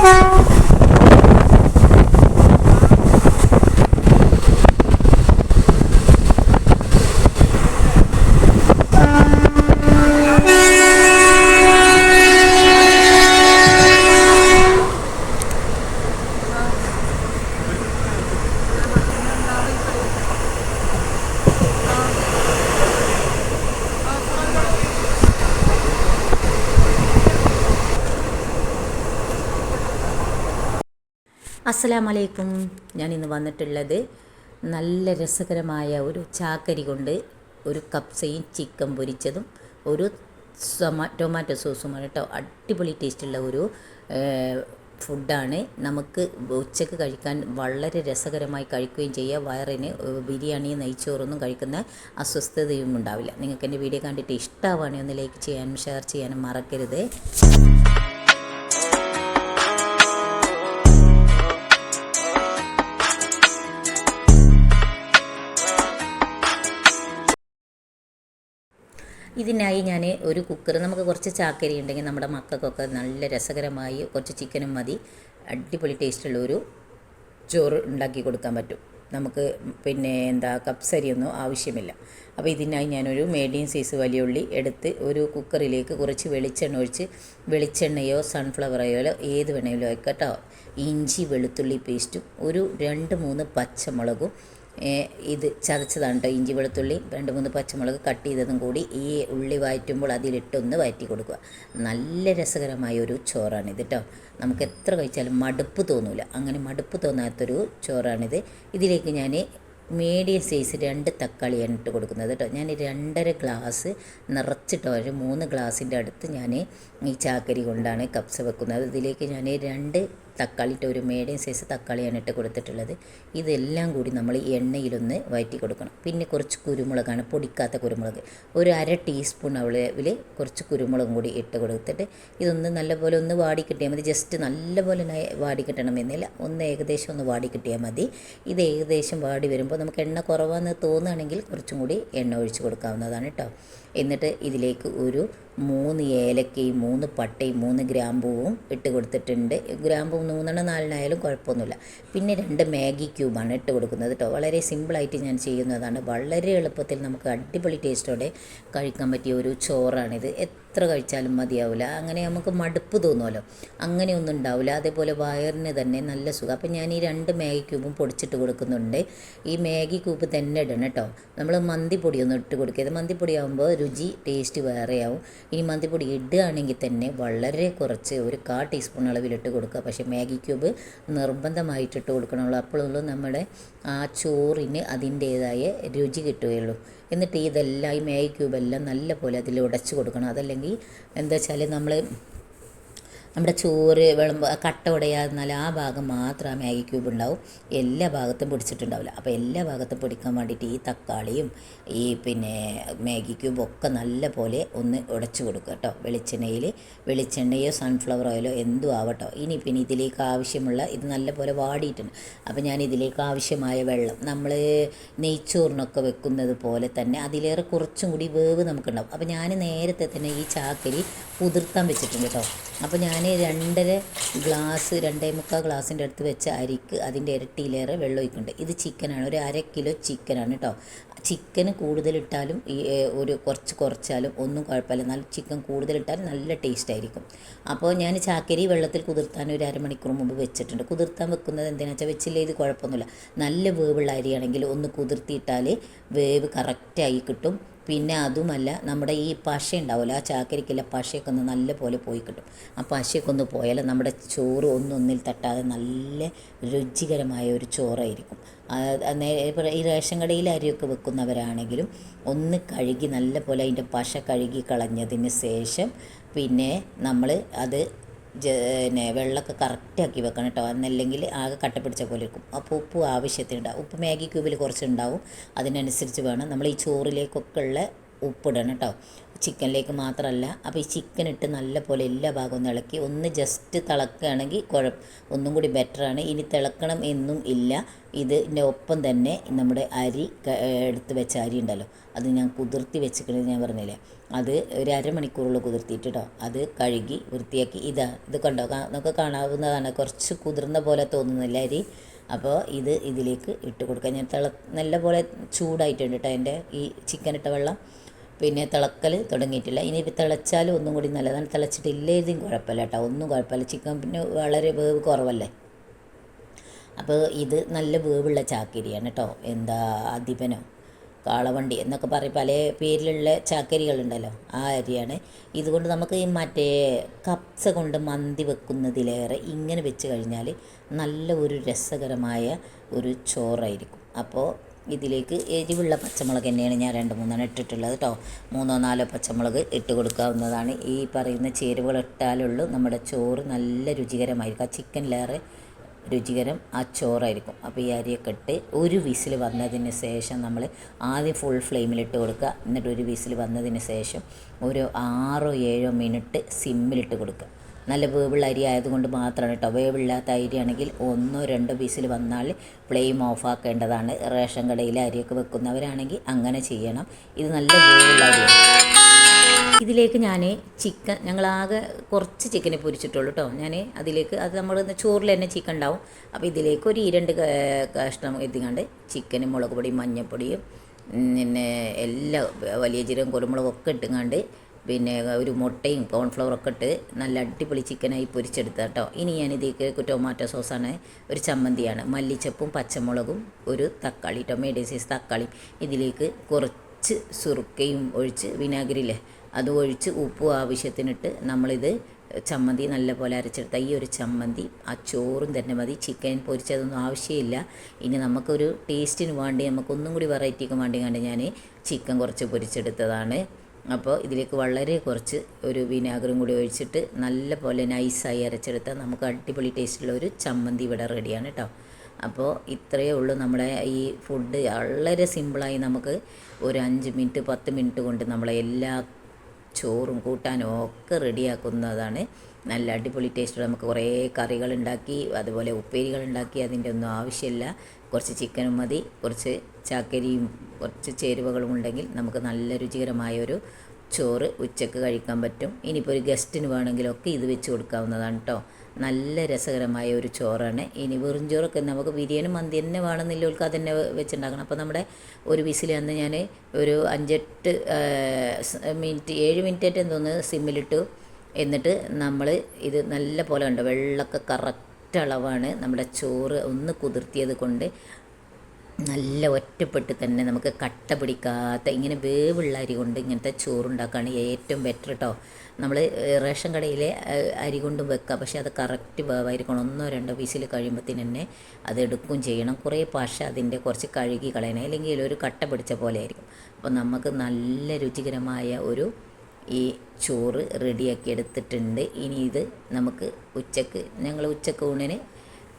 Yeah. അസ്സലാമലൈക്കും. ഞാൻ ഇന്ന് വന്നിട്ടുള്ളത് നല്ല രസകരമായ ഒരു ചാക്കരി കൊണ്ട് ഒരു കപ്സയും ചിക്കൻ പൊരിച്ചതും ഒരു ടൊമാറ്റോ സോസുമാണ് കേട്ടോ. അടിപൊളി ടേസ്റ്റുള്ള ഒരു ഫുഡാണ് നമുക്ക് ഉച്ചയ്ക്ക് കഴിക്കാൻ വളരെ രസകരമായി കഴിക്കുകയും ചെയ്യുക വയറിന് ബിരിയാണി നെയ്ച്ചോറൊന്നും കഴിക്കുന്ന അസ്വസ്ഥതയും ഉണ്ടാവില്ല. നിങ്ങൾക്ക് എന്റെ വീഡിയോ കണ്ടിട്ട് ഇഷ്ടമാവുകയാണെങ്കിൽ ഒന്ന് ലൈക്ക് ചെയ്യാനും ഷെയർ ചെയ്യാനും മറക്കരുത്. ഇതിനായി ഞാൻ ഒരു കുക്കർ നമുക്ക് കുറച്ച് ചാക്കരി ഉണ്ടെങ്കിൽ നമ്മുടെ മക്കൾക്കൊക്കെ നല്ല രസകരമായി കുറച്ച് ചിക്കനും മതി. അടിപൊളി ടേസ്റ്റുള്ള ഒരു ചോറ് ഉണ്ടാക്കി കൊടുക്കാൻ പറ്റും. നമുക്ക് പിന്നെ എന്താ കപ്സരിയൊന്നും ആവശ്യമില്ല. അപ്പോൾ ഇതിനായി ഞാനൊരു മീഡിയം സൈസ് വലിയ ഉള്ളി എടുത്ത് ഒരു കുക്കറിലേക്ക് കുറച്ച് വെളിച്ചെണ്ണ ഒഴിച്ച് വെളിച്ചെണ്ണയോ സൺഫ്ലവർ ഓയിലോ ഏത് വേണമെങ്കിലും ആയിക്കോട്ടോ ഇഞ്ചി വെളുത്തുള്ളി പേസ്റ്റും ഒരു രണ്ട് മൂന്ന് പച്ചമുളകും ഇത് ചതച്ചതാണ് കേട്ടോ ഇഞ്ചി വെളുത്തുള്ളി രണ്ട് മൂന്ന് പച്ചമുളക് കട്ട് ചെയ്തതും കൂടി ഈ ഉള്ളി വഴറ്റുമ്പോൾ അതിലിട്ടൊന്ന് വഴറ്റി കൊടുക്കുക. നല്ല രസകരമായ ഒരു ചോറാണിത് കേട്ടോ നമുക്ക് എത്ര കഴിച്ചാലും മടുപ്പ് തോന്നില്ല അങ്ങനെ മടുപ്പ് തോന്നാത്തൊരു ചോറാണിത്. ഇതിലേക്ക് ഞാൻ മീഡിയം സൈസ് രണ്ട് തക്കാളിയാണ് ഇട്ട് കൊടുക്കുന്നത് കേട്ടോ ഞാൻ രണ്ടര ഗ്ലാസ് നിറച്ചിട്ടോ ഒരു മൂന്ന് ഗ്ലാസിന്റെ അടുത്ത് ഞാൻ ഈ ചാക്കരി കൊണ്ടാണ് കപ്സ വെക്കുന്നത്. ഇതിലേക്ക് ഞാൻ രണ്ട് തക്കാളി ഇട്ട് ഒരു മീഡിയം സൈസ് തക്കാളിയാണ് ഇട്ട് കൊടുത്തിട്ടുള്ളത്. ഇതെല്ലാം കൂടി നമ്മൾ എണ്ണയിലൊന്ന് വയറ്റി കൊടുക്കണം. പിന്നെ കുറച്ച് കുരുമുളകാണ് പൊടിക്കാത്ത കുരുമുളക്. ഒരു അര ടീസ്പൂൺ അളവിൽ കുറച്ച് കുരുമുളകും കൂടി ഇട്ട് കൊടുത്തിട്ട് ഇതൊന്ന് നല്ലപോലെ ഒന്ന് വാടി കിട്ടിയാൽ മതി. ജസ്റ്റ് നല്ലപോലെ വാടി കിട്ടണമെന്നില്ല. ഒന്ന് ഏകദേശം ഒന്ന് വാടി കിട്ടിയാൽ മതി. ഇത് ഏകദേശം വാടി വരുമ്പോൾ നമുക്ക് എണ്ണ കുറവാണെന്ന് തോന്നുകയാണെങ്കിൽ കുറച്ചും കൂടി എണ്ണ ഒഴിച്ച് കൊടുക്കാവുന്നതാണ് കേട്ടോ എന്നിട്ട് ഇതിലേക്ക് ഒരു മൂന്ന് ഏലക്കയും മൂന്ന് പട്ടയും മൂന്ന് ഗ്രാമ്പൂവും ഇട്ട് കൊടുത്തിട്ടുണ്ട്. ഗ്രാമ്പൂ മൂന്നെണ്ണം നാലിനായാലും കുഴപ്പമൊന്നുമില്ല. പിന്നെ രണ്ട് മാഗി ക്യൂബാണ് ഇട്ട് കൊടുക്കുന്നത് കേട്ടോ. വളരെ സിമ്പിളായിട്ട് ഞാൻ ചെയ്യുന്നതാണ്. വളരെ എളുപ്പത്തിൽ നമുക്ക് അടിപൊളി ടേസ്റ്റോടെ കഴിക്കാൻ പറ്റിയ ഒരു ചോറാണിത്. എത്ര കഴിച്ചാലും മതിയാവില്ല അങ്ങനെ നമുക്ക് മടുപ്പ് തോന്നുമല്ലോ അങ്ങനെയൊന്നും ഉണ്ടാവില്ല അതേപോലെ വയറിന് തന്നെ നല്ല സുഖം. അപ്പം ഞാൻ ഈ രണ്ട് മാഗി ക്യൂബും പൊടിച്ചിട്ട് കൊടുക്കുന്നുണ്ട്. ഈ മാഗി ക്യൂബ് തന്നെ ഇടണം കേട്ടോ. നമ്മൾ മന്തിപ്പൊടിയൊന്നും ഇട്ട് കൊടുക്കരുത്. മന്തിപ്പൊടി ആകുമ്പോൾ രുചി ടേസ്റ്റ് വേറെയാവും. ഇനി മന്തിപ്പൊടി ഇടുകയാണെങ്കിൽ തന്നെ വളരെ കുറച്ച് ഒരു കാ ടീസ്പൂൺ അളവിലിട്ട് കൊടുക്കുക. പക്ഷേ മാഗി ക്യൂബ് നിർബന്ധമായിട്ടിട്ട് കൊടുക്കണമല്ലോ അപ്പോഴുള്ളൂ നമ്മുടെ ആ ചോറിന് അതിന്റേതായ രുചി കിട്ടുകയുള്ളൂ. എന്നിട്ട് ഇതെല്ലാം ഈ മാഗി ക്യൂബെല്ലാം നല്ല പോലെ അതിൽ ഉടച്ചു കൊടുക്കണം. അതല്ലെങ്കിൽ എന്താ വെച്ചാൽ നമ്മൾ നമ്മുടെ ചോറ് വിളമ്പ് കട്ട ഉടയാന്നാൽ ആ ഭാഗം മാത്രം ആ മാഗി ക്യൂബ് ഉണ്ടാവും. എല്ലാ ഭാഗത്തും പിടിച്ചിട്ടുണ്ടാവില്ല. അപ്പോൾ എല്ലാ ഭാഗത്തും പിടിക്കാൻ വേണ്ടിയിട്ട് ഈ തക്കാളിയും ഈ പിന്നെ മാഗി ക്യൂബും ഒക്കെ നല്ല പോലെ ഒന്ന് ഉടച്ചു കൊടുക്കുക കേട്ടോ. വെളിച്ചെണ്ണയിൽ വെളിച്ചെണ്ണയോ സൺഫ്ലവർ ഓയിലോ എന്തും ആവട്ടോ. ഇനി പിന്നെ ഇതിലേക്ക് ആവശ്യമുള്ള ഇത് നല്ല പോലെ വാടിയിട്ടുണ്ട്. അപ്പോൾ ഞാൻ ഇതിലേക്ക് ആവശ്യമായ വെള്ളം നമ്മൾ നെയ്ച്ചോറിനൊക്കെ വെക്കുന്നത് പോലെ തന്നെ അതിലേറെ കുറച്ചും കൂടി വേവ് നമുക്കുണ്ടാവും. അപ്പോൾ ഞാൻ നേരത്തെ തന്നെ ഈ ചാക്കരി കുതിർത്താൻ വെച്ചിട്ടുണ്ട് കേട്ടോ. അപ്പോൾ ഞാൻ രണ്ടര ഗ്ലാസ് രണ്ടേ മുക്കാൽ ഗ്ലാസിന്റെ അടുത്ത് വെച്ച അരിക്ക് അതിന്റെ ഇരട്ടിയിലേറെ വെള്ളം ഒഴിക്കുന്നുണ്ട്. ഇത് ചിക്കനാണ്. ഒരു അര കിലോ ചിക്കനാണ് കേട്ടോ ചിക്കന് കൂടുതലിട്ടാലും ഈ ഒരു കുറച്ച് കുറച്ചാലും ഒന്നും കുഴപ്പമില്ല. എന്നാൽ ചിക്കൻ കൂടുതലിട്ടാൽ നല്ല ടേസ്റ്റ് ആയിരിക്കും. അപ്പോൾ ഞാൻ ചാക്കരി വെള്ളത്തിൽ കുതിർത്താൻ ഒരു അരമണിക്കൂർ മുമ്പ് വെച്ചിട്ടുണ്ട്. കുതിർത്താൻ വെക്കുന്നത് എന്തിനാ വെച്ചാൽ വെച്ചില്ലേ ഇത് കുഴപ്പമൊന്നുമില്ല. നല്ല വേവുള്ള അരിയാണെങ്കിൽ ഒന്ന് കുതിർത്തിയിട്ടാൽ വേവ് കറക്റ്റായി കിട്ടും. പിന്നെ അതുമല്ല നമ്മുടെ ഈ പശ ഉണ്ടാവില്ല ആ ചാക്കരിക്കില്ല പശയൊക്കെ ഒന്ന് നല്ല പോലെ പോയി കിട്ടും. ആ പശയൊക്കെ ഒന്ന് പോയാൽ നമ്മുടെ ചോറ് ഒന്നൊന്നിൽ തട്ടാതെ നല്ല രുചികരമായ ഒരു ചോറായിരിക്കും. ഈ റേഷൻ കടയിൽ അരിയൊക്കെ വെക്കുന്നവരാണെങ്കിലും ഒന്ന് കഴുകി നല്ല പോലെ അതിന്റെ പശ കഴുകി കളഞ്ഞതിന് ശേഷം പിന്നെ നമ്മൾ അത് പിന്നെ വെള്ളമൊക്കെ കറക്റ്റാക്കി വെക്കണം കേട്ടോ എന്നല്ലെങ്കിൽ ആകെ കട്ട പിടിച്ച പോലെ ഇരിക്കും. അപ്പോൾ ഉപ്പ് ആവശ്യത്തിനുണ്ടാവും. ഉപ്പ് മാഗി ക്യൂബിൽ കുറച്ചുണ്ടാവും. അതിനനുസരിച്ച് വേണം. നമ്മൾ ഈ ചോറിലേക്കൊക്കെ ഉള്ള ഉപ്പിടണം കേട്ടോ. ചിക്കനിലേക്ക് മാത്രമല്ല. അപ്പോൾ ഈ ചിക്കൻ ഇട്ട് നല്ല പോലെ എല്ലാ ഭാഗവും ഒന്ന് ഇളക്കി. ഒന്ന് ജസ്റ്റ് തിളക്കുകയാണെങ്കിൽ കുഴപ്പം ഒന്നും കൂടി ബെറ്ററാണ് ഇനി തിളക്കണം എന്നും ഇല്ല. ഇതിന്റെ ഒപ്പം തന്നെ നമ്മുടെ അരി എടുത്ത് വെച്ച അരി ഉണ്ടല്ലോ. അത് ഞാൻ കുതിർത്തി വെച്ചിക്കണമെന്ന് ഞാൻ പറഞ്ഞില്ലേ. അത് ഒരു അരമണിക്കൂറുള്ള കുതിർത്തിയിട്ട് കേട്ടോ. അത് കഴുകി വൃത്തിയാക്കി. ഇതാ ഇത് കണ്ടോ? നമുക്ക് കാണാവുന്നതാണ്. കുറച്ച് കുതിർന്ന പോലെ തോന്നുന്നില്ല അരി. അപ്പോൾ ഇത് ഇതിലേക്ക് ഇട്ട് കൊടുക്കുക ഞാൻ തിള നല്ല പോലെ ചൂടായിട്ടുണ്ട് കേട്ടോ എന്റെ ഈ ചിക്കൻ ഇട്ട വെള്ളം. പിന്നെ തിളക്കൽ തുടങ്ങിയിട്ടില്ല. ഇനി തിളച്ചാലും ഒന്നും കൂടി നല്ലതാണ്. തിളച്ചിട്ടില്ലേതും കുഴപ്പമില്ല കേട്ടോ. ഒന്നും കുഴപ്പമില്ല. ചിക്കൻ പിന്നെ വളരെ വേവ് കുറവല്ലേ? അപ്പോൾ ഇത് നല്ല വേവുള്ള ചാക്കരിയാണ് കേട്ടോ. എന്താ അധിപനോ? കാളവണ്ടി എന്നൊക്കെ പറയും. പല പേരിലുള്ള ചാക്കരികളുണ്ടല്ലോ ആ അരിയാണ്. ഇതുകൊണ്ട് നമുക്ക് ഈ മറ്റേ കപ്സ കൊണ്ട് മന്തി വെക്കുന്നതിലേറെ ഇങ്ങനെ വെച്ച് കഴിഞ്ഞാൽ നല്ല ഒരു രസകരമായ ഒരു ചോറായിരിക്കും. അപ്പോൾ ഇതിലേക്ക് എരിവുള്ള പച്ചമുളക് തന്നെയാണ് ഞാൻ രണ്ട് മൂന്നെണ്ണം ഇട്ടിട്ടുള്ളത് കേട്ടോ മൂന്നോ നാലോ പച്ചമുളക് ഇട്ട് കൊടുക്കാവുന്നതാണ്. ഈ പറയുന്ന ചേരുവകൾ ഇട്ടാലുള്ളൂ നമ്മുടെ ചോറ് നല്ല രുചികരമായിരിക്കും. ആ ചിക്കനിലേറെ രുചികരം ആ ചോറായിരിക്കും. അപ്പോൾ ഈ അരിയൊക്കെ ഇട്ട് ഒരു വിസിൽ വന്നതിന് ശേഷം നമ്മൾ ആദ്യം ഫുൾ ഫ്ലെയിമിലിട്ട് കൊടുക്കുക. എന്നിട്ട് ഒരു വിസിൽ വന്നതിന് ശേഷം ഒരു ആറോ ഏഴോ മിനിറ്റ് സിമ്മിലിട്ട് കൊടുക്കുക. നല്ല വേവുള്ള അരി ആയതുകൊണ്ട് മാത്രമാണ് കേട്ടോ. വേവില്ലാത്ത അരിയാണെങ്കിൽ ഒന്നോ രണ്ടോ വിസിൽ വന്നാൽ ഫ്ലെയിം ഓഫ് ആക്കേണ്ടതാണ്. റേഷൻ കടയിലെ അരിയൊക്കെ വെക്കുന്നവരാണെങ്കിൽ അങ്ങനെ ചെയ്യണം. ഇത് നല്ല വേവുള്ള അരിയാണ്. ഇതിലേക്ക് ഞാൻ ചിക്കൻ ഞങ്ങളാകെ കുറച്ച് ചിക്കനെ പൊരിച്ചിട്ടുള്ളൂ കേട്ടോ ഞാൻ അതിലേക്ക് അത് നമ്മൾ ചോറിൽ തന്നെ ചിക്കൻ ഉണ്ടാവും. അപ്പോൾ ഇതിലേക്ക് ഒരു ഇരണ്ട് കഷ്ണം എത്തിക്കാണ്ട് ചിക്കനും മുളക് പൊടിയും മഞ്ഞൾപ്പൊടിയും പിന്നെ എല്ലാ വലിയ ജീരകം കുരുമുളകും ഒക്കെ ഇട്ടുങ്ങാണ്ട് പിന്നെ ഒരു മുട്ടയും കോൺഫ്ലവറൊക്കെ ഇട്ട് നല്ല അടിപൊളി ചിക്കനായി പൊരിച്ചെടുത്ത കേട്ടോ ഇനി ഞാൻ ഇതിലേക്ക് ടൊമാറ്റോ സോസാണ് ഒരു ചമ്മന്തിയാണ്. മല്ലിച്ചപ്പും പച്ചമുളകും ഒരു തക്കാളി ടൊമാറ്റോ സൈസ് തക്കാളി. ഇതിലേക്ക് കുറച്ച് സുറുക്കയും ഒഴിച്ച് വിനാഗിരിയില്ലേ അത് ഒഴിച്ച് ഉപ്പും ആവശ്യത്തിനിട്ട് നമ്മളിത് ചമ്മന്തി നല്ല പോലെ അരച്ചെടുത്ത ഈ ഒരു ചമ്മന്തി ആ ചോറും തന്നെ മതി. ചിക്കൻ പൊരിച്ചതൊന്നും ആവശ്യമില്ല. ഇനി നമുക്കൊരു ടേസ്റ്റിന് വേണ്ടി നമുക്കൊന്നും കൂടി വെറൈറ്റിക്ക് വേണ്ടി കണ്ട് ഞാൻ ചിക്കൻ കുറച്ച് പൊരിച്ചെടുത്തതാണ്. അപ്പോൾ ഇതിലേക്ക് വളരെ കുറച്ച് ഒരു വിനാഗിരും കൂടി ഒഴിച്ചിട്ട് നല്ല പോലെ നൈസായി അരച്ചെടുത്താൽ നമുക്ക് അടിപൊളി ടേസ്റ്റുള്ള ഒരു ചമ്മന്തി ഇവിടെ റെഡിയാണ് കേട്ടോ അപ്പോൾ ഇത്രയേ ഉള്ളൂ നമ്മുടെ ഈ ഫുഡ് വളരെ സിമ്പിളായി നമുക്ക് ഒരു അഞ്ച് മിനിറ്റ് പത്ത് മിനിറ്റ് കൊണ്ട് നമ്മളെ എല്ലാ ചോറും കൂട്ടാനും ഒക്കെ റെഡിയാക്കുന്നതാണ്. നല്ല അടിപൊളി ടേസ്റ്റ് നമുക്ക് കുറേ കറികൾ ഉണ്ടാക്കി അതുപോലെ ഉപ്പേരികൾ ഉണ്ടാക്കി അതിന്റെ ഒന്നും ആവശ്യമില്ല. കുറച്ച് ചിക്കനും മതി. കുറച്ച് ചാക്കരിയും കുറച്ച് ചേരുവകളും ഉണ്ടെങ്കിൽ നമുക്ക് നല്ല രുചികരമായ ഒരു ചോറ് ഉച്ചയ്ക്ക് കഴിക്കാൻ പറ്റും. ഇനിയിപ്പോൾ ഒരു ഗസ്റ്റിന് വേണമെങ്കിലൊക്കെ ഇത് വെച്ച് കൊടുക്കാവുന്നതാണ് കേട്ടോ നല്ല രസകരമായ ഒരു ചോറാണ്. ഇനി വെറും ചോറൊക്കെ നമുക്ക് ബിരിയാണി മന്തി തന്നെ വേണമെന്നില്ലവർക്ക് അത് തന്നെ വെച്ചുണ്ടാക്കണം. അപ്പോൾ നമ്മുടെ ഒരു വിസിൽ അന്ന് ഞാൻ ഒരു അഞ്ചെട്ട് മിനിറ്റ് ഏഴ് മിനിറ്റായിട്ട് എന്തോന്ന് സിമ്മിലിട്ടു. എന്നിട്ട് നമ്മൾ ഇത് നല്ല പോലെ ഉണ്ട് വെള്ളമൊക്കെ കറക്റ്റ് അളവാണ് നമ്മുടെ ചോറ് ഒന്ന് കുതിർത്തിയത് കൊണ്ട്. നല്ല ഒറ്റപ്പെട്ട് തന്നെ നമുക്ക് കട്ട പിടിക്കാത്ത ഇങ്ങനെ വേവുള്ള അരി കൊണ്ട് ഇങ്ങനത്തെ ചോറുണ്ടാക്കുകയാണ് ഏറ്റവും ബെറ്റർ കേട്ടോ നമ്മൾ റേഷൻ കടയിലെ അരി കൊണ്ടും വെക്കാം. പക്ഷേ അത് കറക്റ്റ് വേവായിരിക്കണം. ഒന്നോ രണ്ടോ വിസിൽ കഴിയുമ്പോഴത്തേന് തന്നെ അത് എടുക്കുകയും ചെയ്യണം. കുറേ പശ അതിന്റെ കുറച്ച് കഴുകി കളയണം. അല്ലെങ്കിൽ ഒരു കട്ട പിടിച്ച പോലെ ആയിരിക്കും. അപ്പോൾ നമുക്ക് നല്ല രുചികരമായ ഒരു ഈ ചോറ് റെഡിയാക്കി എടുത്തിട്ടുണ്ട്. ഇനി ഇത് നമുക്ക് ഉച്ചയ്ക്ക് ഞങ്ങൾ ഉച്ചയ്ക്ക് ഊണിന്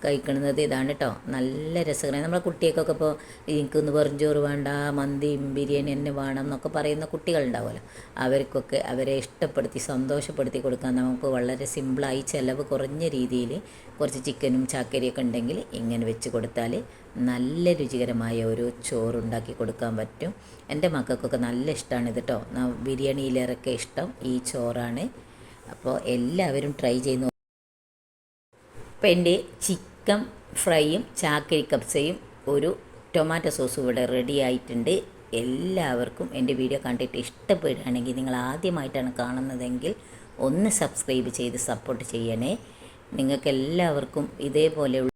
കഴിക്കുന്നത് ഇതാണ് കേട്ടോ നല്ല രസകരമാണ് നമ്മളെ കുട്ടികൾക്കൊക്കെ ഇപ്പോൾ എനിക്കൊന്ന് വെറും ചോറ് വേണ്ട മന്തിയും ബിരിയാണി തന്നെ വേണം എന്നൊക്കെ പറയുന്ന കുട്ടികളുണ്ടാവുമല്ലോ. അവർക്കൊക്കെ അവരെ ഇഷ്ടപ്പെടുത്തി സന്തോഷപ്പെടുത്തി കൊടുക്കാൻ നമുക്ക് വളരെ സിമ്പിളായി ചിലവ് കുറഞ്ഞ രീതിയിൽ കുറച്ച് ചിക്കനും ചാക്കരിയൊക്കെ ഉണ്ടെങ്കിൽ ഇങ്ങനെ വെച്ച് കൊടുത്താൽ നല്ല രുചികരമായ ഒരു ചോറുണ്ടാക്കി കൊടുക്കാൻ പറ്റും. എന്റെ മക്കൾക്കൊക്കെ നല്ല ഇഷ്ടമാണ് ഇത് കേട്ടോ ബിരിയാണിയിലേറൊക്കെ ഇഷ്ടം ഈ ചോറാണ്. അപ്പോൾ എല്ലാവരും ട്രൈ ചെയ്ത് അപ്പോൾ എന്റെ ചിക്കൻ ഫ്രൈയും ചാക്കരി കപ്സയും ഒരു ടൊമാറ്റോ സോസും ഇവിടെ റെഡി ആയിട്ടുണ്ട്. എല്ലാവർക്കും എന്റെ വീഡിയോ കണ്ടിട്ട് ഇഷ്ടപ്പെടുകയാണെങ്കിൽ നിങ്ങൾ ആദ്യമായിട്ടാണ് കാണുന്നതെങ്കിൽ ഒന്ന് സബ്സ്ക്രൈബ് ചെയ്ത് സപ്പോർട്ട് ചെയ്യണേ. നിങ്ങൾക്ക് എല്ലാവർക്കും ഇതേപോലെയുള്ള